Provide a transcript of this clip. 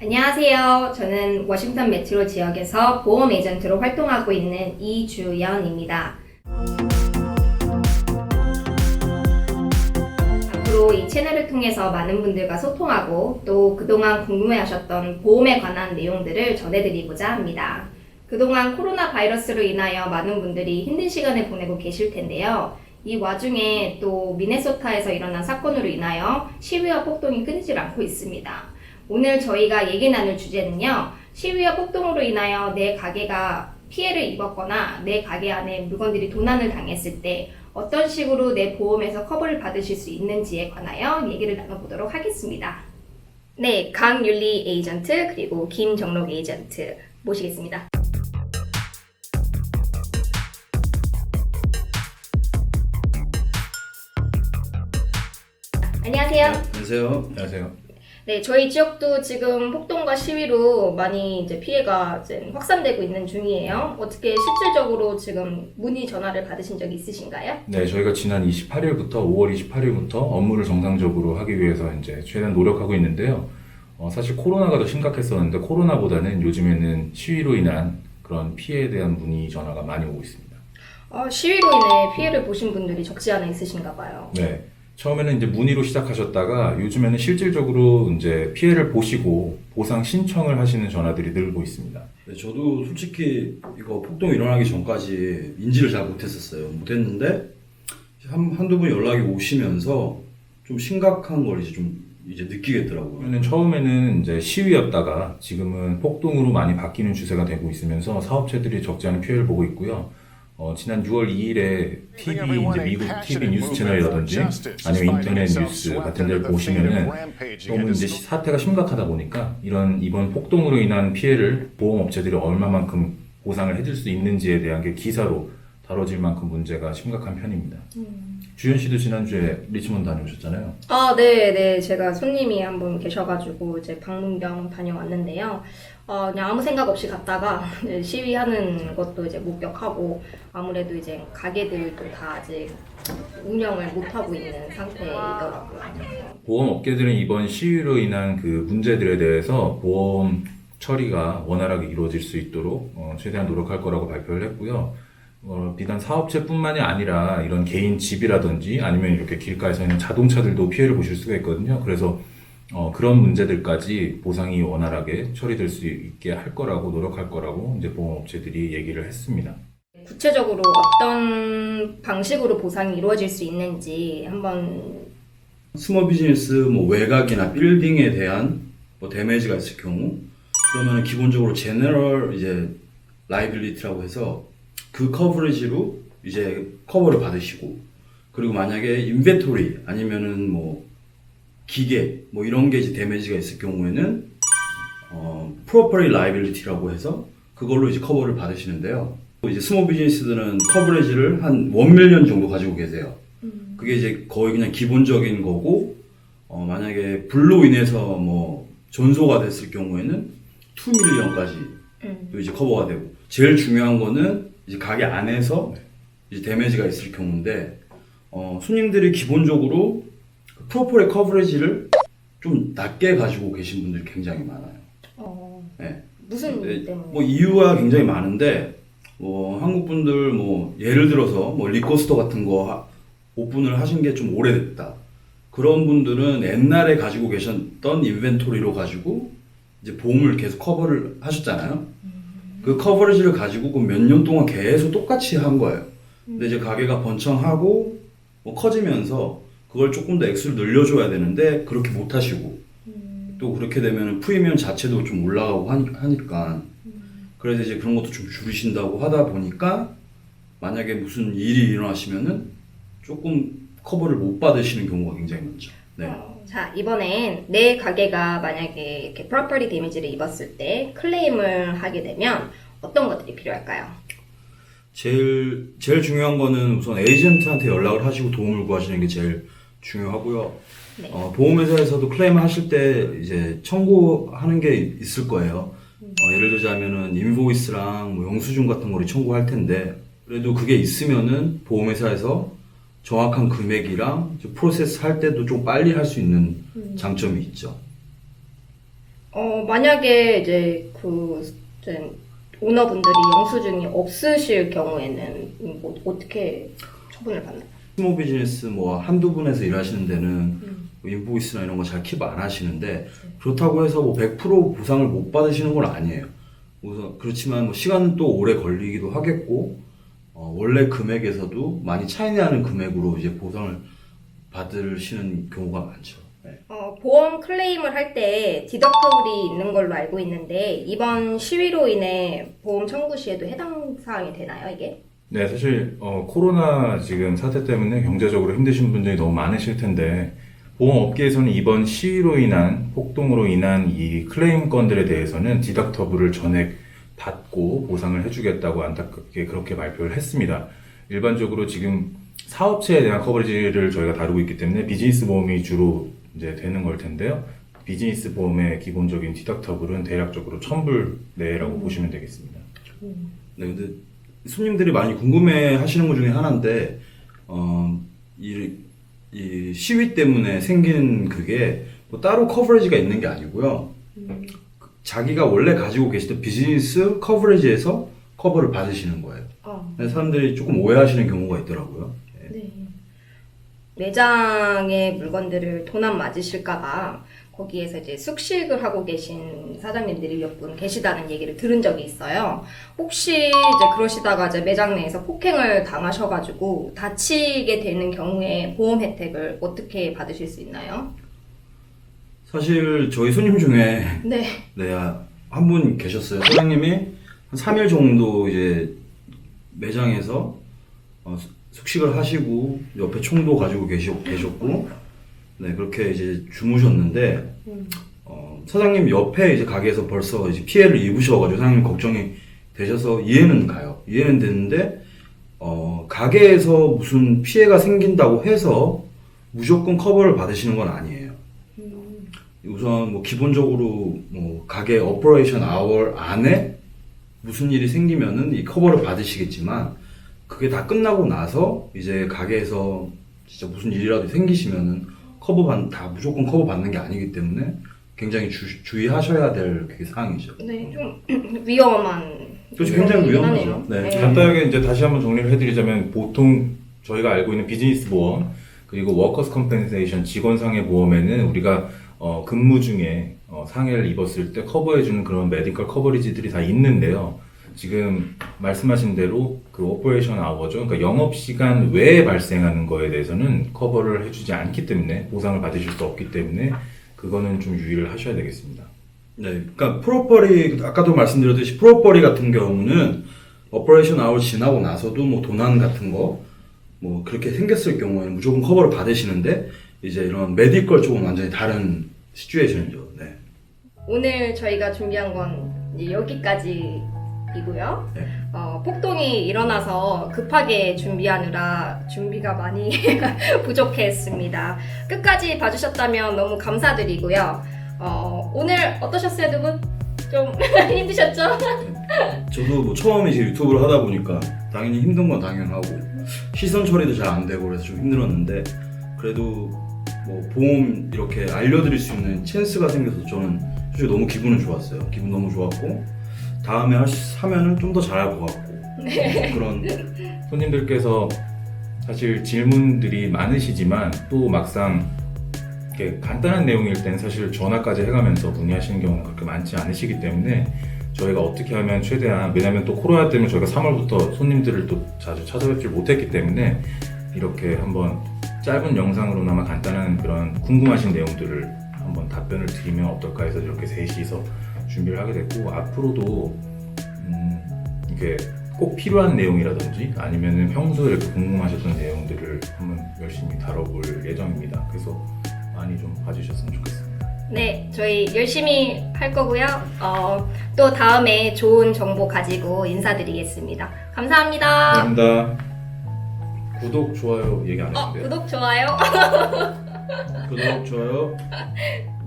안녕하세요. 저는 워싱턴 메트로 지역에서 보험 에이전트로 활동하고 있는 이주연입니다. 앞으로 이 채널을 통해서 많은 분들과 소통하고 또 그동안 궁금해하셨던 보험에 관한 내용들을 전해드리고자 합니다. 그동안 코로나 바이러스로 인하여 많은 분들이 힘든 시간을 보내고 계실 텐데요. 이 와중에 또 미네소타에서 일어난 사건으로 인하여 시위와 폭동이 끊이질 않고 있습니다. 오늘 저희가 얘기 나눌 주제는요. 시위와 폭동으로 인하여 내 가게가 피해를 입었거나 내 가게 안에 물건들이 도난을 당했을 때 어떤 식으로 내 보험에서 커버를 받으실 수 있는지에 관하여 얘기를 나눠보도록 하겠습니다. 네, 강윤리 에이전트 그리고 김정록 에이전트 모시겠습니다. 안녕하세요. 안녕하세요. 안녕하세요. 네, 저희 지역도 지금 폭동과 시위로 많이 이제 피해가 이제 확산되고 있는 중이에요. 어떻게 실질적으로 지금 문의 전화를 받으신 적 있으신가요? 네, 저희가 지난 28일부터 5월 28일부터 업무를 정상적으로 하기 위해서 이제 최대한 노력하고 있는데요. 어, 사실 코로나가 더 심각했었는데 코로나보다는 요즘에는 시위로 인한 그런 피해에 대한 문의 전화가 많이 오고 있습니다. 어, 시위로 인해 피해를 보신 분들이 적지 않아 있으신가 봐요. 네. 처음에는 이제 문의로 시작하셨다가 요즘에는 실질적으로 이제 피해를 보시고 보상 신청을 하시는 전화들이 늘고 있습니다. 네, 저도 솔직히 이거 폭동 일어나기 전까지 인지를 잘 못했었어요. 못했는데 한, 한두 분 연락이 오시면서 좀 심각한 걸 이제 좀 이제 느끼겠더라고요. 처음에는 처음에는 이제 시위였다가 지금은 폭동으로 많이 바뀌는 추세가 되고 있으면서 사업체들이 적지 않은 피해를 보고 있고요. 어, 지난 6월 2일에 TV, 이제 미국 TV 뉴스 채널이라든지 아니면 인터넷 뉴스 같은 데를 보시면은 너무 이제 시- 사태가 심각하다 보니까 이런 이번 폭동으로 인한 피해를 보험업체들이 얼마만큼 보상을 해줄 수 있는지에 대한 게 기사로 다뤄질 만큼 문제가 심각한 편입니다. 주현 씨도 지난주에 리치몬드 다녀오셨잖아요. 아, 네, 네. 제가 손님이 한 분 계셔가지고 이제 방문 겸 다녀왔는데요. 어, 그냥 아무 생각 없이 갔다가 이제 시위하는 것도 이제 목격하고 아무래도 이제 가게들도 다 아직 운영을 못하고 있는 상태이더라고요. 보험 업계들은 이번 시위로 인한 그 문제들에 대해서 보험 처리가 원활하게 이루어질 수 있도록 어, 최대한 노력할 거라고 발표를 했고요. 어, 비단 사업체뿐만이 아니라 이런 개인 집이라든지 아니면 이렇게 길가에서 있는 자동차들도 피해를 보실 수가 있거든요. 그래서 어, 그런 문제들까지 보상이 원활하게 처리될 수 있게 할 거라고 노력할 거라고 이제 보험업체들이 얘기를 했습니다. 구체적으로 어떤 방식으로 보상이 이루어질 수 있는지 한번 스몰 비즈니스 뭐 외곽이나 빌딩에 대한 뭐 데미지가 있을 경우 그러면 기본적으로 제너럴 이제 라이빌리티라고 해서 그 커버리지로 이제 커버를 받으시고 그리고 만약에 인벤토리 아니면은 뭐 기계 뭐 이런 게 이제 데미지가 있을 경우에는 어 프로퍼리 라이빌리티라고 해서 그걸로 이제 커버를 받으시는데요. 이제 스몰 비즈니스들은 커버리지를 한 1밀리언 정도 가지고 계세요. 그게 이제 거의 그냥 기본적인 거고 어, 만약에 불로 인해서 뭐 전소가 됐을 경우에는 2밀리언까지 음. 또 이제 커버가 되고 제일 중요한 거는 이제 가게 안에서 이제 데미지가 있을 경우인데 어, 손님들이 기본적으로 그 프로폴의 커버리지를 좀 낮게 가지고 계신 분들이 굉장히 많아요. 어, 네. 무슨 네, 이유 때문에? 뭐 이유가 굉장히 많은데 뭐 한국 분들 뭐 예를 들어서 뭐 리코스터 같은 거 하- 오픈을 하신 게 좀 오래됐다. 그런 분들은 옛날에 가지고 계셨던 인벤토리로 가지고 이제 보험을 계속 커버를 하셨잖아요. 그 커버리지를 가지고 그몇년 동안 계속 똑같이 한 거예요. 근데 이제 가게가 번창하고 뭐 커지면서 그걸 조금 더 액수를 늘려줘야 되는데 그렇게 못 하시고 또 그렇게 되면 프리미엄 자체도 좀 올라가고 하니- 하니까 그래서 이제 그런 것도 좀 줄이신다고 하다 보니까 만약에 무슨 일이 일어나시면은 조금 커버를 못 받으시는 경우가 굉장히 많죠. 네. 어, 자, 이번엔 내 가게가 만약에 이렇게 프로퍼리 데미지를 입었을 때 클레임을 하게 되면 어떤 것들이 필요할까요? 제일 제일 중요한 거는 우선 에이전트한테 연락을 하시고 도움을 구하시는 게 제일 중요하고요. 네. 어, 보험회사에서도 클레임을 하실 때 이제 청구하는 게 있을 거예요. 어, 예를 들자면은 인보이스랑 뭐 영수증 같은 거를 청구할 텐데 그래도 그게 있으면은 보험회사에서 정확한 금액이랑 프로세스 할 때도 좀 빨리 할 수 있는 장점이 있죠. 어, 만약에 이제 그 이제 오너분들이 영수증이 없으실 경우에는 뭐 어떻게 처분을 받나요? 스모 비즈니스 뭐 한두 분에서 일하시는 데는 뭐 인보이스나 이런 거 잘 킵 안 하시는데 그렇다고 해서 뭐 100% 보상을 못 받으시는 건 아니에요. 우선 그렇지만 뭐 시간은 또 오래 걸리기도 하겠고 어, 원래 금액에서도 많이 차이 나는 금액으로 이제 보상을 받으시는 경우가 많죠. 네. 어, 보험 클레임을 할 때 디덕터블이 있는 걸로 알고 있는데 이번 시위로 인해 보험 청구 시에도 해당 사항이 되나요 이게? 네, 사실 어, 코로나 지금 사태 때문에 경제적으로 힘드신 분들이 너무 많으실 텐데 보험업계에서는 이번 시위로 인한 폭동으로 인한 이 클레임 건들에 대해서는 디덕터블을 전액 받고 보상을 해주겠다고 안타깝게 그렇게 발표를 했습니다. 일반적으로 지금 사업체에 대한 커버리지를 저희가 다루고 있기 때문에 비즈니스 보험이 주로 이제 되는 걸 텐데요. 비즈니스 보험의 기본적인 디덕터블은 대략적으로 1000불 내라고 보시면 되겠습니다. 네, 근데 손님들이 많이 궁금해 하시는 것 중에 하나인데, 어, 이, 이 시위 때문에 생긴 그게 뭐 따로 커버리지가 있는 게 아니고요. 그 자기가 원래 가지고 계시던 비즈니스 커버리지에서 커버를 받으시는 거예요. 어. 사람들이 조금 오해하시는 경우가 있더라고요. 네. 네. 매장의 물건들을 도난 맞으실까봐 거기에서 이제 숙식을 하고 계신 사장님들이 몇 분 계시다는 얘기를 들은 적이 있어요. 혹시 이제 그러시다가 이제 매장 내에서 폭행을 당하셔가지고 다치게 되는 경우에 보험 혜택을 어떻게 받으실 수 있나요? 사실 저희 손님 중에 네. 네, 한 분 계셨어요. 사장님이 한 3일 정도 이제 매장에서 어, 수- 숙식을 하시고 옆에 총도 가지고 계시, 계셨고 네, 그렇게 이제 주무셨는데 어, 사장님 옆에 이제 가게에서 벌써 이제 피해를 입으셔가지고 사장님 걱정이 되셔서 이해는 가요. 이해는 되는데 어, 가게에서 무슨 피해가 생긴다고 해서 무조건 커버를 받으시는 건 아니에요. 우선 뭐 기본적으로 뭐 가게 오퍼레이션 아워 안에 무슨 일이 생기면은 이 커버를 받으시겠지만 그게 다 끝나고 나서 이제 가게에서 진짜 무슨 일이라도 생기시면은 커버 받, 다 무조건 커버 받는 게 아니기 때문에 굉장히 주, 주의하셔야 될 그게 사항이죠. 네, 좀 위험한. 그렇죠. 굉장히 위험하죠. 하네요. 네. 간단하게 이제 다시 한번 정리를 해드리자면 보통 저희가 알고 있는 비즈니스 보험 그리고 워커스 컴펜세이션 직원 상해 보험에는 우리가 어, 근무 중에 어, 상해를 입었을 때 커버해주는 그런 메디컬 커버리지들이 다 있는데요. 지금 말씀하신 대로 그 오퍼레이션 아워죠. 그러니까 영업 시간 외에 발생하는 거에 대해서는 커버를 해주지 않기 때문에 보상을 받으실 수 없기 때문에 그거는 좀 유의를 하셔야 되겠습니다. 네, 그러니까 프로퍼리 아까도 말씀드렸듯이 프로퍼리 같은 경우는 오퍼레이션 아워 지나고 나서도 뭐 도난 같은 거 뭐 그렇게 생겼을 경우에는 무조건 커버를 받으시는데 이제 이런 메디컬 쪽은 완전히 다른 시츄에이션이죠. 네. 오늘 저희가 준비한 건 이제 여기까지이고요. 네. 어, 폭동이 일어나서 급하게 준비하느라 준비가 많이 부족했습니다. 끝까지 봐주셨다면 너무 감사드리고요. 어, 오늘 어떠셨어요, 두 분? 좀 힘드셨죠? 저도 뭐 처음에 이제 유튜브를 하다 보니까 당연히 힘든 건 당연하고 시선 처리도 잘 안 되고 그래서 좀 힘들었는데 그래도 뭐 보험 이렇게 알려드릴 수 있는 찬스가 생겨서 저는 솔직히 너무 기분은 좋았어요. 기분 너무 좋았고 다음에 하면은 좀 더 잘할 것 같고 그런 손님들께서 사실 질문들이 많으시지만 또 막상 이렇게 간단한 내용일 땐 사실 전화까지 해가면서 문의하시는 경우는 그렇게 많지 않으시기 때문에 저희가 어떻게 하면 최대한 왜냐하면 또 코로나 때문에 저희가 3월부터 손님들을 또 자주 찾아뵙지 못했기 때문에 이렇게 한번 짧은 영상으로나마 간단한 그런 궁금하신 내용들을 한번 답변을 드리면 어떨까 해서 이렇게 셋이서 준비를 하게 됐고 앞으로도 음, 이렇게 꼭 필요한 내용이라든지 아니면은 평소에 이렇게 궁금하셨던 내용들을 한번 열심히 다뤄볼 예정입니다. 그래서 많이 좀 봐주셨으면 좋겠습니다. 네, 저희 열심히 할 거고요. 어, 또 다음에 좋은 정보 가지고 인사드리겠습니다. 감사합니다. 감사합니다. 구독, 좋아요 얘기 안 어, 했는데. 구독, 좋아요. 구독 좋아요